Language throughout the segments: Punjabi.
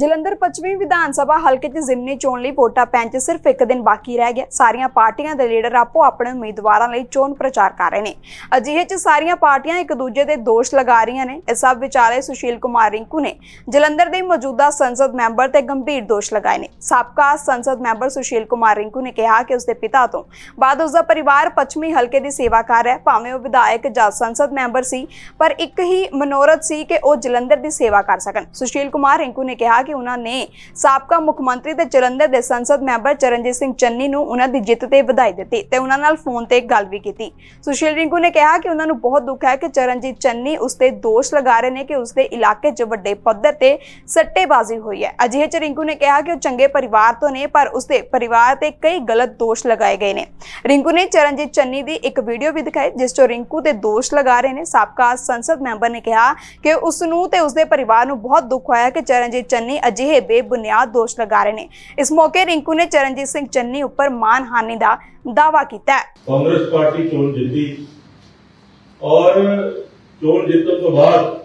ਜਲੰਧਰ ਪੱਛਮੀ ਵਿਧਾਨ ਸਭਾ ਹਲਕੇ 'ਚ ਜ਼ਿਮਨੀ ਚੋਣ ਲਈ ਵੋਟਾਂ ਪੈਣ 'ਚ ਸਿਰਫ ਇੱਕ ਦਿਨ ਬਾਕੀ ਰਹਿ ਗਿਆ। ਸਾਰੀਆਂ ਪਾਰਟੀਆਂ ਦੇ ਲੀਡਰ ਆਪੋ ਆਪਣੇ ਉਮੀਦਵਾਰਾਂ ਲਈ ਚੋਣ ਪ੍ਰਚਾਰ ਕਰ ਰਹੇ ਨੇ। ਅਜਿਹੇ 'ਚ ਸਾਰੀਆਂ ਪਾਰਟੀਆਂ ਇੱਕ ਦੂਜੇ ਦੇ ਦੋਸ਼ ਲਗਾ ਰਹੀਆਂ ਨੇ ਇਸ ਸਭ ਵਿਚਾਲੇ ਸੁਸ਼ੀਲ ਕੁਮਾਰ ਰਿੰਕੂ ਨੇ ਜਲੰਧਰ ਦੇ ਮੌਜੂਦਾ ਸੰਸਦ ਮੈਂਬਰ ਤੇ ਗੰਭੀਰ ਦੋਸ਼ ਲਗਾਏ ਨੇ। ਸਾਬਕਾ ਸੰਸਦ ਮੈਂਬਰ ਸੁਸ਼ੀਲ ਕੁਮਾਰ ਰਿੰਕੂ ਨੇ ਕਿਹਾ ਕਿ ਉਸਦੇ ਪਿਤਾ ਤੋਂ ਬਾਅਦ ਉਸਦਾ ਪਰਿਵਾਰ ਪੱਛਮੀ ਹਲਕੇ ਦੀ ਸੇਵਾ ਕਰ ਰਿਹਾ, ਭਾਵੇਂ ਉਹ ਵਿਧਾਇਕ ਜਾਂ ਸੰਸਦ ਮੈਂਬਰ ਸੀ, ਪਰ ਇੱਕ ਹੀ ਮਨੋਰਥ ਸੀ ਕਿ ਉਹ ਜਲੰਧਰ ਦੀ ਸੇਵਾ ਕਰ ਸਕਣ। ਸੁਸ਼ੀਲ ਕੁਮਾਰ ਰਿੰਕੂ ਨੇ ਕਿਹਾ ਕਿ ਉਹਨਾਂ ਨੇ ਸਾਬਕਾ ਮੁੱਖ ਮੰਤਰੀ ਤੇ ਜਲੰਧਰ ਦੇ ਸੰਸਦ ਮੈਂਬਰ ਚਰਨਜੀਤ ਸਿੰਘ ਚੰਨੀ ਨੂੰ ਉਹਨਾਂ ਦੀ ਜਿੱਤ ਤੇ ਵਧਾਈ ਦਿੱਤੀ ਤੇ ਉਹਨਾਂ ਨਾਲ ਫੋਨ ਤੇ ਗੱਲ ਵੀ ਕੀਤੀ। ਸੁਸ਼ੀਲ ਰਿੰਕੂ ਨੇ ਕਿਹਾ ਕਿ ਉਹਨਾਂ ਨੂੰ ਬਹੁਤ ਦੁੱਖ ਹੈ ਕਿ ਚਰਨਜੀਤ ਚੰਨੀ ਉਸ ਤੇ ਦੋਸ਼ ਲਗਾ ਰਹੇ ਨੇ ਕਿ ਉਸ ਦੇ ਇਲਾਕੇ 'ਚ ਵੱਡੇ ਪੱਧਰ ਤੇ ਸੱਟੇਬਾਜ਼ੀ ਹੋਈ ਹੈ। ਅਜਿਹੇ 'ਚ ਰਿੰਕੂ ਨੇ ਕਿਹਾ ਕਿ ਉਹ ਚੰਗੇ ਪਰਿਵਾਰ ਤੋਂ ਨੇ, ਪਰ ਉਸ ਦੇ ਪਰਿਵਾਰ ਤੇ ਕਈ ਗਲਤ ਦੋਸ਼ ਲਗਾਏ ਗਏ ਨੇ। ਰਿੰਕੂ ਨੇ ਚਰਨਜੀਤ ਚੰਨੀ ਦੀ ਇੱਕ ਵੀਡੀਓ ਵੀ ਦਿਖਾਈ, ਜਿਸ 'ਚ ਰਿੰਕੂ ਤੇ ਦੋਸ਼ ਲਗਾ ਰਹੇ ਨੇ। ਸਾਬਕਾ ਸੰਸਦ ਮੈਂਬਰ ਨੇ ਕਿਹਾ ਕਿ ਉਸ ਨੂੰ ਤੇ ਉਸ ਦੇ ਪਰਿਵਾਰ ਨੂੰ ਬਹੁਤ ਦੁੱਖ ਹੋਇਆ ਕਿ ਚਰਨਜੀਤ ਚੰਨੀ ਅਜਿਹੇ ਬੇਬੁਨਿਆਦ ਦੋਸ਼ ਲਗਾ ਰਹੇ ਨੇ। ਇਸ ਮੌਕੇ ਰਿੰਕੂ ਨੇ ਚਰਨਜੀਤ ਸਿੰਘ ਚੰਨੀ ਉੱਪਰ ਮਾਨਹਾਨੀ ਦਾ ਦਾਅਵਾ ਕੀਤਾ ਹੈ। ਕਾਂਗਰਸ ਪਾਰਟੀ ਚੋਣ ਜਿੱਤੀ ਔਰ ਚੋਣ ਜਿੱਤਣ ਤੋਂ ਬਾਅਦ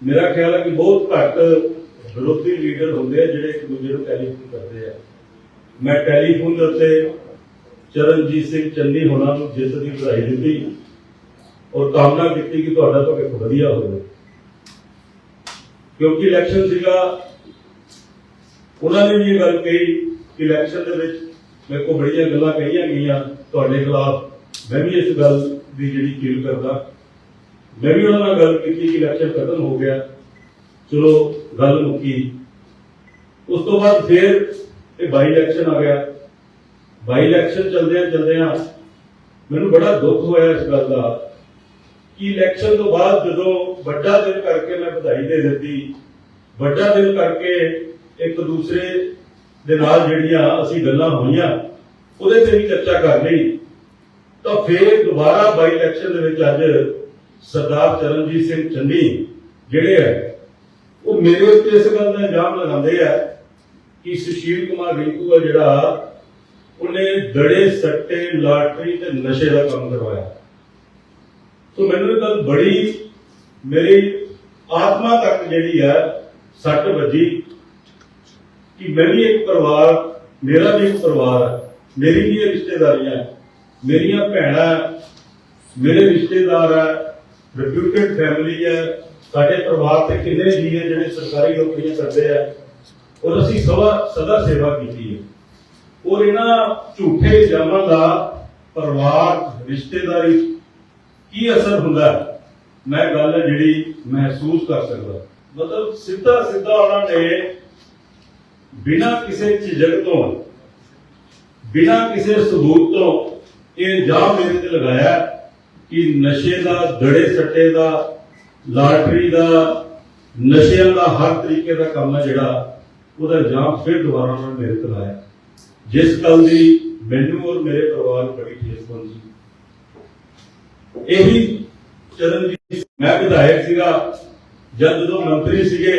ਮੇਰਾ ਖਿਆਲ ਹੈ ਕਿ ਬਹੁਤ ਘੱਟ ਵਿਰੋਧੀ ਲੀਡਰ ਹੁੰਦੇ ਆ ਜਿਹੜੇ ਇੱਕ ਦੂਜੇ ਨੂੰ ਟੈਲੀਫੋਨ ਕਰਦੇ ਆ। ਮੈਂ ਟੈਲੀਫੋਨ ਦੇ ਉੱਤੇ ਚਰਨਜੀਤ ਸਿੰਘ ਚੰਨੀ ਹੋਣਾ ਨੂੰ ਜਿੱਤ ਦੀ ਵਧਾਈ ਦਿੱਤੀ ਔਰ ਕਾਮਨਾ ਕੀਤੀ ਕਿ ਤੁਹਾਡਾ ਭਵਿੱਖ ਵਧੀਆ ਹੋਵੇ। ਕਿਉਂਕਿ ਇਲੈਕਸ਼ਨ ਸੀਗਾ, ਉਹਨਾਂ ਨੇ ਵੀ ਇਹ ਗੱਲ ਕਹੀ ਕਿ ਇਲੈਕਸ਼ਨ ਦੇ ਵਿੱਚ ਮੇਰੇ ਕੋਲ ਬੜੀਆਂ ਗੱਲਾਂ ਕਹੀਆਂ ਗਈਆਂ ਤੁਹਾਡੇ ਖਿਲਾਫ। ਮੈਂ ਵੀ ਇਸ ਗੱਲ ਦੀ ਜਿਹੜੀ ਫੀਲ ਕਰਦਾ, ਮੈਂ ਵੀ ਉਹਨਾਂ ਨਾਲ ਗੱਲ ਕੀਤੀ ਕਿ ਇਲੈਕਸ਼ਨ ਖਤਮ ਹੋ ਗਿਆ। ਚਲੋ, ਗੱਲ ਮੁੱਕੀ। ਉਸ ਤੋਂ ਬਾਅਦ ਫਿਰ ਇਹ ਬਾਈ ਇਲੈਕਸ਼ਨ ਆ ਗਿਆ। ਬਾਈ ਇਲੈਕਸ਼ਨ ਚਲਦਿਆਂ ਚਲਦਿਆਂ ਮੈਨੂੰ ਬੜਾ ਦੁੱਖ ਹੋਇਆ ਇਸ ਗੱਲ ਦਾ। ਕਿ ਇਲੈਕਸ਼ਨ ਤੋਂ ਬਾਅਦ ਜਦੋਂ ਵੱਡਾ ਦਿਨ ਕਰਕੇ ਮੈਂ ਵਧਾਈ ਦੇ ਦਿੱਤੀ, ਵੱਡਾ ਦਿਨ ਕਰਕੇ ਇੱਕ ਦੂਸਰੇ ਦੇ ਨਾਲ ਜਿਹੜੀਆਂ ਅਸੀਂ ਗੱਲਾਂ ਹੋਈਆਂ, ਉਹਦੇ ਤੇ ਵੀ ਚਰਚਾ ਕਰ ਲਈ, ਤਾਂ ਫੇਰ ਦੁਬਾਰਾ ਬਾਈ ਇਲੈਕਸ਼ਨ ਦੇ ਵਿੱਚ ਅੱਜ ਸਰਦਾਰ ਚਰਨਜੀਤ ਸਿੰਘ ਚੰਨੀ ਜਿਹੜੇ ਹੈ, ਉਹ ਮੇਰੇ ਉੱਤੇ ਇਸ ਗੱਲ ਦਾ ਇਲਜ਼ਾਮ ਲਗਾਉਂਦੇ ਆ ਕਿ ਸੁਸ਼ੀਲ ਕੁਮਾਰ ਰਿੰਕੂ ਆ ਜਿਹੜਾ, ਉਹਨੇ ਦੜੇ ਸੱਟੇ, ਲਾਟਰੀ ਤੇ ਨਸ਼ੇ ਦਾ ਕੰਮ ਕਰਵਾਇਆ। ਸੋ ਮੈਨੂੰ ਇਹ ਗੱਲ ਬੜੀ ਮੇਰੀ ਆਤਮਾ ਤੱਕ ਜਿਹੜੀ ਹੈ ਸੱਟ ਵੱਜੀ ਕਿ ਮੈਂ ਵੀ ਇੱਕ ਪਰਿਵਾਰ, ਮੇਰਾ ਵੀ ਇੱਕ ਪਰਿਵਾਰ ਹੈ, ਮੇਰੀ ਵੀ ਰਿਸ਼ਤੇਦਾਰੀਆਂ ਮੇਰੀਆਂ ਭੈਣਾਂ ਮੇਰੇ ਰਿਸ਼ਤੇਦਾਰ ਹੈ ਰਿਪਿਊਟਡ ਫੈਮਿਲੀ ਹੈ, ਸਾਡੇ ਪਰਿਵਾਰ ਤੇ ਕਿੰਨੇ ਜੀ ਹੈ ਜਿਹੜੇ ਸਰਕਾਰੀ ਨੌਕਰੀਆਂ ਕਰਦੇ ਆ, ਔਰ ਅਸੀਂ ਸਵਾ ਸਦਾ ਸੇਵਾ ਕੀਤੀ ਹੈ। ਔਰ ਇਹਨਾਂ ਝੂਠੇ ਇਲਜ਼ਾਮਾਂ ਦਾ ਪਰਿਵਾਰ, ਰਿਸ਼ਤੇਦਾਰੀ ਕੀ ਅਸਰ ਹੁੰਦਾ ਮੈਂ ਗੱਲ ਜਿਹੜੀ ਮਹਿਸੂਸ ਕਰ ਸਕਦਾ। ਮਤਲਬ ਸਿੱਧਾ ਸਿੱਧਾ ਉਹਨਾਂ ਨੇ ਬਿਨਾਂ ਕਿਸੇ ਝਿਜਕ ਤੋਂ, ਬਿਨਾਂ ਕਿਸੇ ਸਬੂਤ ਤੋਂ ਇਹ ਜਾਮ ਮੇਰੇ ਤੇ ਲਗਾਇਆ ਕਿ ਨਸ਼ੇ ਦਾ, ਦੜੇ ਸੱਟੇ ਦਾ, ਲਾਟਰੀ ਦਾ, ਨਸ਼ਿਆਂ ਦਾ ਹਰ ਤਰੀਕੇ ਦਾ ਕੰਮ ਹੈ ਜਿਹੜਾ ਉਹਦਾ ਇਲਜ਼ਾਮ ਫਿਰ ਦੁਬਾਰਾ ਉਹਨਾਂ ਨੇ ਮੇਰੇ ਤੇ ਲਾਇਆ। ਜਿਸ ਗੱਲ ਦੀ ਮੈਨੂੰ ਔਰ ਮੇਰੇ ਪਰਿਵਾਰ ਬੜੀ ਠੇਸ ਪਹੁੰਚੀ ਇਹੀ ਚਰਨਜੀਤ ਮੈਂ ਵਿਧਾਇਕ ਸੀਗਾ। ਜਦ ਜਦੋਂ ਮੰਤਰੀ ਸੀਗੇ,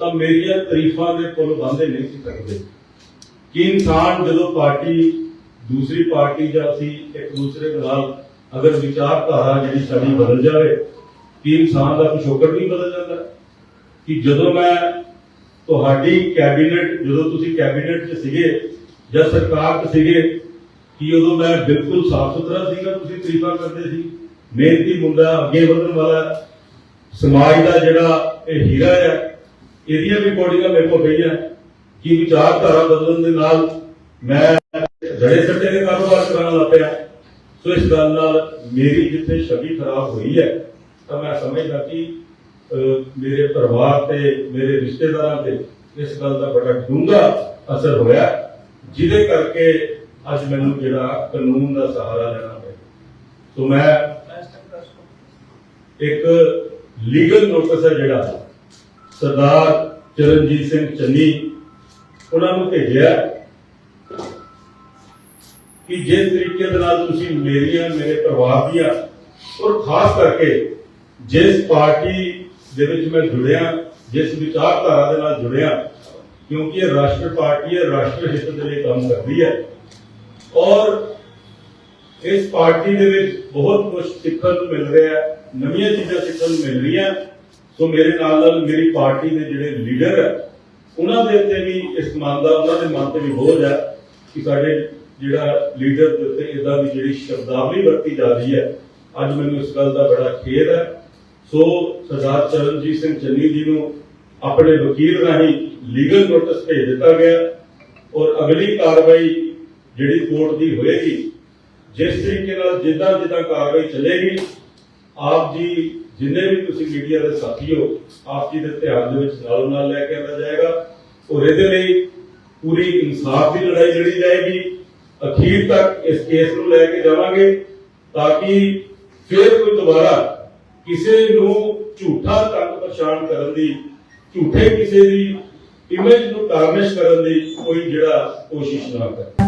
ਤਾਂ ਮੇਰੀਆਂ ਤਾਰੀਫਾਂ ਦੇ ਪੁੱਲ ਬੰਦੇ ਨਹੀਂ ਸੀ ਸਕਦੇ ਕਿ ਇਨਸਾਨ ਜਦੋਂ ਪਾਰਟੀ, ਦੂਸਰੀ ਪਾਰਟੀ ਜਾਂ ਅਸੀਂ ਇੱਕ ਦੂਸਰੇ ਦੇ ਨਾਲ ਅਗਰ ਵਿਚਾਰਧਾਰਾ ਜਿਹੜੀ ਸਾਡੀ ਬਦਲ ਜਾਵੇ ਕਿ ਇਨਸਾਨ ਦਾ ਪਿਛੋਕੜ ਨਹੀਂ ਬਦਲ ਜਾਂਦਾ ਕਿ ਜਦੋਂ ਮੈਂ ਤੁਹਾਡੀ ਕੈਬਨਿਟ, ਜਦੋਂ ਤੁਸੀਂ ਕੈਬਨਿਟ 'ਚ ਸੀਗੇ ਜਾਂ ਸਰਕਾਰ 'ਚ ਸੀਗੇ ਕਿ ਉਦੋਂ ਮੈਂ ਬਿਲਕੁਲ ਸਾਫ਼ ਸੁਥਰਾ ਸੀਗਾ, ਤੁਸੀਂ ਤਾਰੀਫਾਂ ਕਰਦੇ ਸੀ। ਮਿਹਨਤੀ ਮੁੰਡਾ, ਅੱਗੇ ਵਧਣ ਵਾਲਾ, ਸਮਾਜ ਦਾ ਜਿਹੜਾ ਇਹ ਹੀਰਾ ਹੈ, ਇਹਦੀਆਂ ਵੀ ਕੋਡੀਆਂ ਮੇਰੇ ਕੋਲ ਪਈਆਂ। ਕਿ ਵਿਚਾਰਧਾਰਾ ਬਦਲਣ ਦੇ ਨਾਲ ਮੈਂ ਜੜੇ ਸੱਟੇ ਦੇ ਕਾਰੋਬਾਰ ਕਰਾਉਣ ਲੱਗ ਪਿਆ। ਸੋ ਇਸ ਗੱਲ ਨਾਲ ਮੇਰੀ ਜਿੱਥੇ ਛਵੀ ਖਰਾਬ ਹੋਈ ਹੈ, ਤਾਂ ਮੈਂ ਸਮਝਦਾ ਕਿ ਮੇਰੇ ਪਰਿਵਾਰ ਤੇ, ਮੇਰੇ ਰਿਸ਼ਤੇਦਾਰਾਂ ਤੇ ਇਸ ਗੱਲ ਦਾ ਬੜਾ ਡੂੰਘਾ ਅਸਰ ਹੋਇਆ, ਜਿਹਦੇ ਕਰਕੇ ਅੱਜ ਮੈਨੂੰ ਜਿਹੜਾ ਕਾਨੂੰਨ ਦਾ ਸਹਾਰਾ ਲੈਣਾ ਪਿਆ। ਸੋ ਮੈਂ ਇੱਕ ਲੀਗਲ ਨੋਟਿਸ ਹੈ ਜਿਹੜਾ ਸਰਦਾਰ ਚਰਨਜੀਤ ਸਿੰਘ ਚੰਨੀ ਉਹਨਾਂ ਨੂੰ ਭੇਜਿਆ ਕਿ ਜਿਸ ਤਰੀਕੇ ਦੇ ਨਾਲ ਤੁਸੀਂ ਮੇਰੀਆਂ, ਮੇਰੇ ਪਰਿਵਾਰ ਦੀਆਂ ਔਰ ਖਾਸ ਕਰਕੇ ਜਿਸ ਪਾਰਟੀ ਦੇ ਵਿੱਚ ਮੈਂ ਜੁੜਿਆ, ਜਿਸ ਵਿਚਾਰਧਾਰਾ ਦੇ ਨਾਲ ਜੁੜਿਆ, ਕਿਉਂਕਿ ਇਹ ਰਾਸ਼ਟਰ ਪਾਰਟੀ ਹੈ, ਰਾਸ਼ਟਰ ਹਿੱਤ ਦੇ ਲਈ ਕੰਮ ਕਰਦੀ ਹੈ। ਔਰ ਇਸ ਪਾਰਟੀ ਦੇ ਵਿੱਚ ਬਹੁਤ ਕੁਝ ਸਿੱਖਣ ਨੂੰ ਮਿਲ ਰਿਹਾ ਹੈ, ਨਵੀਆਂ ਚੀਜ਼ਾਂ ਸਿੱਖਣ ਨੂੰ ਮਿਲ ਰਹੀਆਂ। ਸੋ ਮੇਰੇ ਨਾਲ ਨਾਲ ਮੇਰੀ ਪਾਰਟੀ ਦੇ ਜਿਹੜੇ ਲੀਡਰ ਹੈ, ਉਹਨਾਂ ਦੇ ਉੱਤੇ ਵੀ ਇਸ ਮਨ ਦਾ, ਉਹਨਾਂ ਦੇ ਮਨ ਤੇ ਵੀ ਬੋਝ ਹੈ ਕਿ ਸਾਡੇ ਜਿਹੜਾ ਲੀਡਰ ਦੇ ਉੱਤੇ ਇਦਾਂ ਦੀ ਜਿਹੜੀ ਸ਼ਬਦਾਵਲੀ ਵਰਤੀ ਜਾ ਰਹੀ ਹੈ, ਅੱਜ ਮੈਨੂੰ ਇਸ ਗੱਲ ਦਾ ਬੜਾ ਖੇਦ ਹੈ। ਸੋ ਸਰਦਾਰ ਚਰਨਜੀਤ ਸਿੰਘ ਚੰਨੀ ਜੀ ਨੂੰ ਆਪਣੇ ਵਕੀਲ ਰਾਹੀਂ ਲੀਗਲ ਨੋਟਿਸ ਭੇਜ ਦਿੱਤਾ ਗਿਆ ਔਰ ਅਗਲੀ ਕਾਰਵਾਈ ਜਿਹੜੀ ਕੋਰਟ ਦੀ ਹੋਏਗੀ, ਜਿਸ ਤਰੀਕੇ ਨਾਲ ਜਿੱਦਾਂ ਜਿੱਦਾਂ ਕਾਰਵਾਈ ਚੱਲੇਗੀ, ਆਪ ਜੀ ਜਿੰਨੇ ਵੀ ਤੁਸੀਂ ਮੀਡੀਆ ਦੇ ਸਾਥੀ ਹੋ ਆਪ ਜੀ ਦੇ ਧਿਆਨ ਦੇ ਵਿੱਚ ਨਾਲੋਂ ਨਾਲ ਲੈ ਕੇ ਆਉਂਦਾ ਜਾਏਗਾ। ਔਰ ਇਹਦੇ ਲਈ ਪੂਰੀ ਇਨਸਾਫ ਦੀ ਲੜਾਈ ਲੜੀ ਜਾਏਗੀ। ਅਖੀਰ ਤੱਕ ਇਸ ਕੇਸ ਨੂੰ ਲੈ ਕੇ ਜਾਵਾਂਗੇ ਤਾਂ ਕਿ ਫਿਰ ਕੋਈ ਦੁਬਾਰਾ ਕਿਸੇ ਨੂੰ ਝੂਠਾ ਤੰਗ ਪਛਾਣ ਕਰਨ ਦੀ, ਝੂਠੇ ਕਿਸੇ ਦੀ ਇਮੇਜ ਨੂੰ ਟਾਰਨਿਸ਼ ਕਰਨ ਦੀ ਕੋਈ ਜਿਹੜਾ ਕੋਸ਼ਿਸ਼ ਨਾ ਕਰੇ।